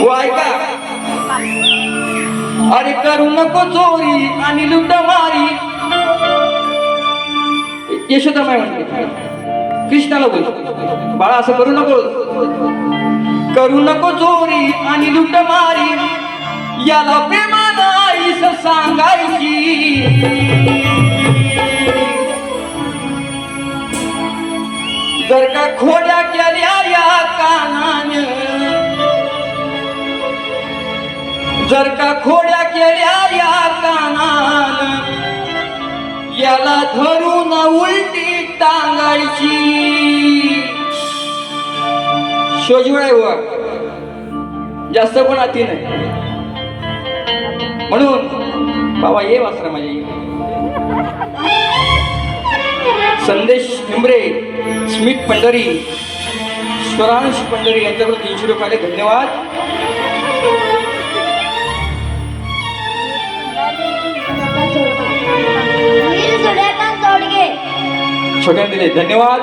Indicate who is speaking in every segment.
Speaker 1: हो ऐका अरे करू नको चोरी आणि लुटमारी मारी. यशोदामाई म्हणते कृष्णाला बोल. बाळा असं करू नको. करू नको चोरी आणि लुटमारी याला प्रेमानं आईस सांगायची. जर का खोड जर का खोड्या केल्या या कानान याला धरून उलटी टांगायची. शोजवळ व हो, जास्त पण अति नाही. म्हणून बाबा ये वासरा माझी संदेश हिंबरे स्मित पंढरी स्वरांश पंढरी यांच्याकडून तीनशे रुपयाले धन्यवाद. छोट्याने दिले. धन्यवाद.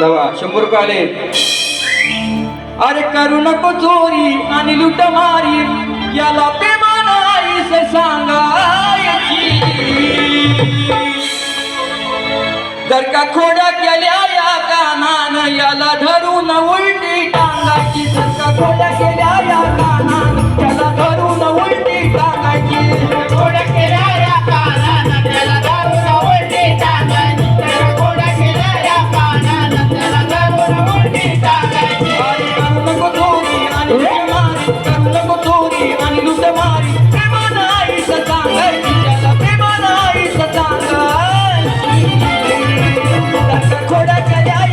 Speaker 1: दवा शंभर रुपये आले. अरे करू नको चोरी आणि लुट मारी. याला ते आईस सांगायची. जर का खोड्या केल्या या कानान याला धरून उलटी टांगायची. जर का खोड्या खोड्या केल्या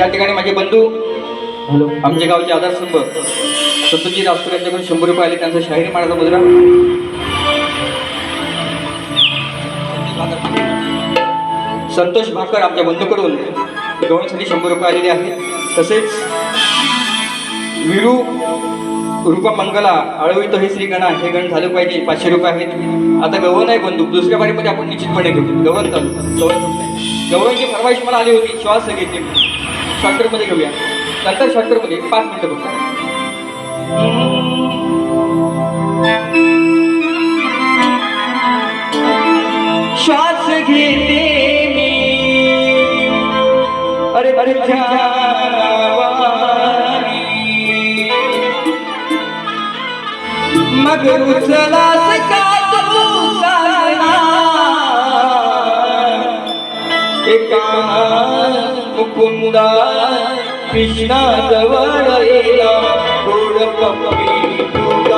Speaker 1: या ठिकाणी माझे बंधू आमच्या गावचे आधारस्तंभ सततजी राजपूर यांच्याकडून शंभर रुपये आले त्यांचा शाहिरी मारायचा मुद्रा संतोष भाकर आमच्या बंधूकडून गवण्यासाठी शंभर रुपये आलेले आहेत. तसेच विरू रूपा मंगला आळवितो हे श्री गणा हे गण झालं पाहिजे पाचशे रुपये आहेत. आता गवण आहे बंधू दुसऱ्या बारीमध्ये आपण निश्चितपणे घेऊ. गवण चालू संपलंय. गवळणची फरमाईश मला आली होती श्वास घेतली. शॉर्टकटमध्ये घेऊया. नंतर शॉर्टकटमध्ये पाच मिनिटं फक्त श्वास घेते मी. अरे अरे मग उचला का एका मुकुंदा कृष्णा जवळ येला गोड पप्पी तू